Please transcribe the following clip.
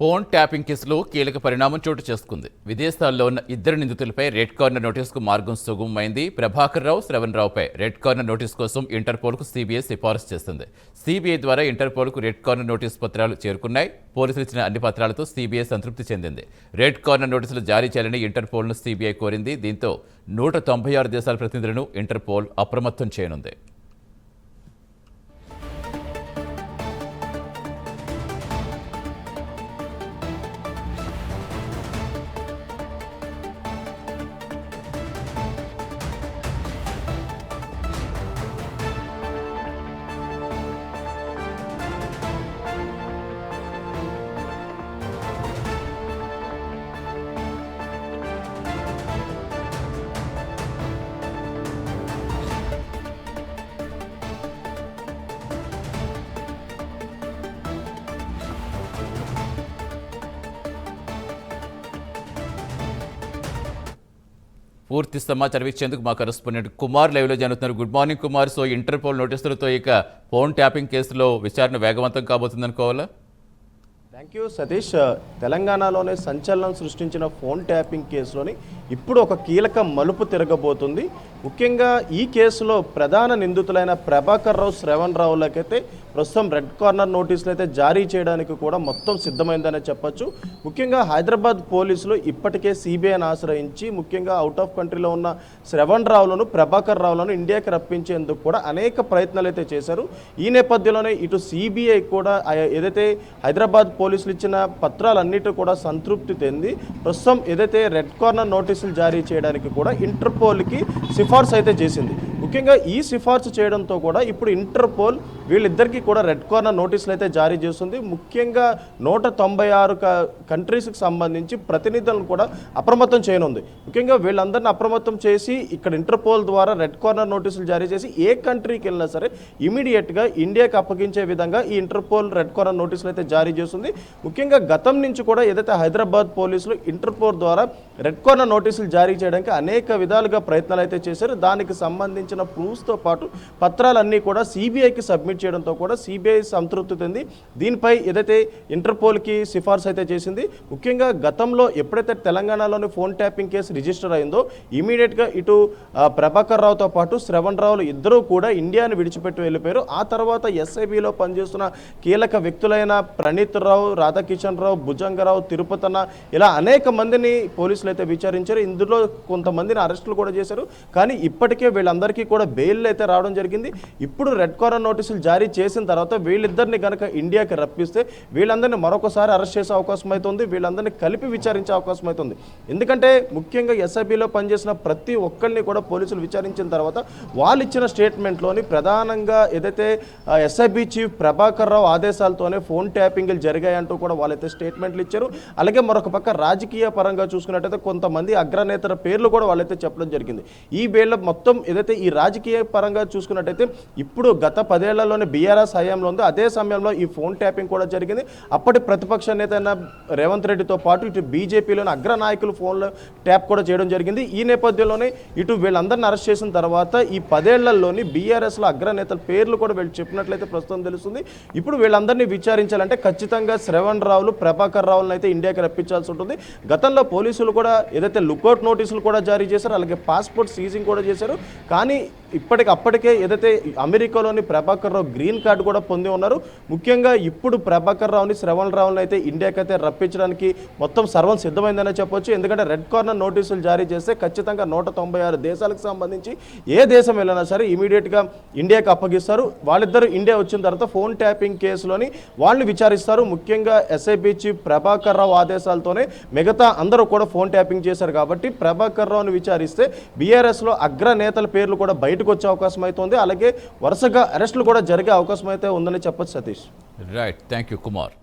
Phone tapping కేసులో కీలక పరిణామం చోటు చేసుకుంది. విదేశాల్లో ఉన్న ఇద్దరు నిందితులపై రెడ్ కార్నర్ నోటీసుకు మార్గం సుగమమైంది. ప్రభాకర్ రావు శ్రవణ్ రావుపై రెడ్ కార్నర్ నోటీస్ కోసం ఇంటర్పోల్కు సీబీఐ సిఫారసు చేసింది. సీబీఐ ద్వారా ఇంటర్పోల్కు రెడ్ కార్నర్ నోటీస్ పత్రాలు చేరుకున్నాయి. పోలీసులు ఇచ్చిన అన్ని పత్రాలతో సిబిఐ సంతృప్తి చెందింది. రెడ్ కార్నర్ నోటీసులు జారీ చేయాలని ఇంటర్పోల్ను సీబీఐ కోరింది. దీంతో నూట తొంభై ఆరు దేశాల ప్రతినిధులను ఇంటర్పోల్ అప్రమత్తం చేయనుంది. పూర్తి సమాచారం ఇచ్చేందుకు మా కరెస్పాండెంట్ కుమార్ లైవ్లో జరుగుతున్నారు good morning Kumar. So Interpol నోటీసులతో ఇక ఫోన్ ట్యాపింగ్ కేసులో విచారణ వేగవంతం కాబోతుంది అనుకోవాలా? థ్యాంక్ యూ సతీష్ తెలంగాణలోనే సంచలనం సృష్టించిన ఫోన్ ట్యాపింగ్ కేసులోని ఇప్పుడు ఒక కీలక మలుపు తిరగబోతుంది. ముఖ్యంగా ఈ కేసులో ప్రధాన నిందితులైన ప్రభాకర్ రావు శ్రవణ్ రావులకైతే ప్రస్తుతం రెడ్ కార్నర్ నోటీసులు అయితే జారీ చేయడానికి కూడా మొత్తం సిద్ధమైందనే చెప్పొచ్చు. ముఖ్యంగా హైదరాబాద్ పోలీసులు ఇప్పటికే సిబిఐని ఆశ్రయించి ముఖ్యంగా అవుట్ ఆఫ్ కంట్రీలో ఉన్న శ్రవణ్ రావులను ప్రభాకర్ రావులను ఇండియాకి రప్పించేందుకు కూడా అనేక ప్రయత్నాలు అయితే చేశారు. ఈ నేపథ్యంలోనే ఇటు సిబిఐ కూడా ఏదైతే హైదరాబాద్ పోలీసులు ఇచ్చిన పత్రాలన్నిటి కూడా సంతృప్తి చెంది ప్రస్తుతం ఏదైతే రెడ్ కార్నర్ నోటీస్ నోటీసులు జారీ చేయడానికి కూడా ఇంటర్పోల్కి సిఫార్సు అయితే చేసింది. ముఖ్యంగా ఈ సిఫార్సు చేయడంతో కూడా ఇప్పుడు ఇంటర్పోల్ వీళ్ళిద్దరికీ కూడా రెడ్ కార్నర్ నోటీసులు అయితే జారీ చేస్తుంది. ముఖ్యంగా నూట తొంభై ఆరు కంట్రీస్కి సంబంధించి ప్రతినిధులను కూడా అప్రమత్తం చేయనుంది. ముఖ్యంగా వీళ్ళందరిని అప్రమత్తం చేసి ఇక్కడ ఇంటర్పోల్ ద్వారా రెడ్ కార్నర్ నోటీసులు జారీ చేసి ఏ కంట్రీకి వెళ్ళినా సరే ఇమీడియట్గా ఇండియాకి అప్పగించే విధంగా ఈ ఇంటర్పోల్ రెడ్ కార్నర్ నోటీసులు అయితే జారీ చేస్తుంది. ముఖ్యంగా గతం నుంచి కూడా ఏదైతే హైదరాబాద్ పోలీసులు ఇంటర్పోల్ ద్వారా రెడ్ కార్నర్ నోటీసులు జారీ చేయడానికి అనేక విధాలుగా ప్రయత్నాలు అయితే చేశారు. దానికి సంబంధించి సంబంధించిన ప్రూఫ్స్తో పాటు పత్రాలన్నీ కూడా సిబిఐకి సబ్మిట్ చేయడంతో కూడా సిబిఐ సంతృప్తి చెంది. దీనిపై ఏదైతే ఇంటర్పోల్కి సిఫార్సు అయితే చేసింది ముఖ్యంగా గతంలో ఎప్పుడైతే తెలంగాణలోని ఫోన్ ట్యాపింగ్ కేసు రిజిస్టర్ అయిందో ఇమీడియట్గా ఇటు ప్రభాకర్ రావుతో పాటు శ్రవణ్ రావులు ఇద్దరూ కూడా ఇండియాను విడిచిపెట్టి వెళ్ళిపోయారు. ఆ తర్వాత ఎస్ఐబిలో పనిచేస్తున్న కీలక వ్యక్తులైన ప్రణీత్ రావు రాధాకిషన్ రావు భుజంగరావు తిరుపతన ఇలా అనేక మందిని పోలీసులు అయితే విచారించారు. ఇందులో కొంతమందిని అరెస్టులు కూడా చేశారు. కానీ ఇప్పటికే వీళ్ళందరికీ కూడా బెయిల్ అయితే రావడం జరిగింది. ఇప్పుడు రెడ్ కార్నర్ నోటీసులు జారీ చేసిన తర్వాత వీళ్ళిద్దరిని కనుక ఇండియాకి రప్పిస్తే వీళ్ళందరినీ మరొకసారి అరెస్ట్ చేసే అవకాశం అవుతుంది వీళ్ళందరినీ కలిపి విచారించే అవకాశం అవుతుంది ఎందుకంటే ముఖ్యంగా ఎస్ఐబిలో పనిచేసిన ప్రతి ఒక్కరిని కూడా పోలీసులు విచారించిన తర్వాత వాళ్ళు ఇచ్చిన స్టేట్మెంట్లోని ప్రధానంగా ఏదైతే ఎస్ఐబి చీఫ్ ప్రభాకర్ రావు ఆదేశాలతోనే ఫోన్ ట్యాపింగ్లు జరిగాయంటూ కూడా వాళ్ళైతే స్టేట్మెంట్లు ఇచ్చారు. అలాగే మరొక పక్క రాజకీయ పరంగా చూసుకున్నట్టయితే కొంతమంది అగ్రనేతల పేర్లు కూడా వాళ్ళైతే చెప్పడం జరిగింది. ఈ వేళ మొత్తం ఏదైతే ఈ ఈ రాజకీయ పరంగా చూసుకున్నట్టయితే ఇప్పుడు గత పదేళ్ళలోనే బీఆర్ఎస్ హయాంలో ఉందో. అదే సమయంలో ఈ ఫోన్ ట్యాపింగ్ కూడా జరిగింది. అప్పటి ప్రతిపక్ష నేత రేవంత్ రెడ్డితో పాటు ఇటు బీజేపీలోని అగ్ర నాయకులు ఫోన్లో ట్యాప్ కూడా చేయడం జరిగింది. ఈ నేపథ్యంలోనే ఇటు వీళ్ళందరిని అరెస్ట్ చేసిన తర్వాత ఈ పదేళ్ళలోని బీఆర్ఎస్లో అగ్రనేతల పేర్లు కూడా వీళ్ళు చెప్పినట్లయితే ప్రస్తుతం తెలుస్తుంది. ఇప్పుడు వీళ్ళందరినీ విచారించాలంటే ఖచ్చితంగా శ్రవణ్ రావులు ప్రభాకర్ రావులను అయితే ఇండియాకి రప్పించాల్సి ఉంటుంది. గతంలో పోలీసులు కూడా ఏదైతే లుకౌట్ నోటీసులు కూడా జారీ చేశారు అలాగే పాస్పోర్ట్ సీజింగ్ కూడా చేశారు. కానీ ఇప్పటికి అప్పటికే ఏదైతే అమెరికాలోని ప్రభాకర్ రావు గ్రీన్ కార్డు కూడా పొంది ఉన్నారు. ముఖ్యంగా ఇప్పుడు ప్రభాకర్ రావుని శ్రవణ్ రావుని అయితే ఇండియాకి అయితే రప్పించడానికి మొత్తం సర్వం సిద్ధమైందనే చెప్పొచ్చు. ఎందుకంటే రెడ్ కార్నర్ నోటీసులు జారీ చేస్తే ఖచ్చితంగా నూట తొంభై ఆరు దేశాలకు సంబంధించి ఏ దేశం వెళ్ళినా సరే ఇమీడియట్గా ఇండియాకి అప్పగిస్తారు. వాళ్ళిద్దరూ ఇండియా వచ్చిన తర్వాత ఫోన్ ట్యాపింగ్ కేసులోని వాళ్ళని విచారిస్తారు. ముఖ్యంగా ఎస్ఐబి చీఫ్ ప్రభాకర్ రావు ఆదేశాలతోనే మిగతా అందరూ కూడా ఫోన్ ట్యాపింగ్ చేశారు కాబట్టి ప్రభాకర్ రావుని విచారిస్తే బీఆర్ఎస్లో అగ్ర నేతల పేర్లు కూడా బయటకు వచ్చే అవకాశం ఉంది అలాగే వరుసగా అరెస్టులు కూడా జరిగే అవకాశం అయితే ఉందని చెప్పొచ్చు Satish. Right thank you Kumar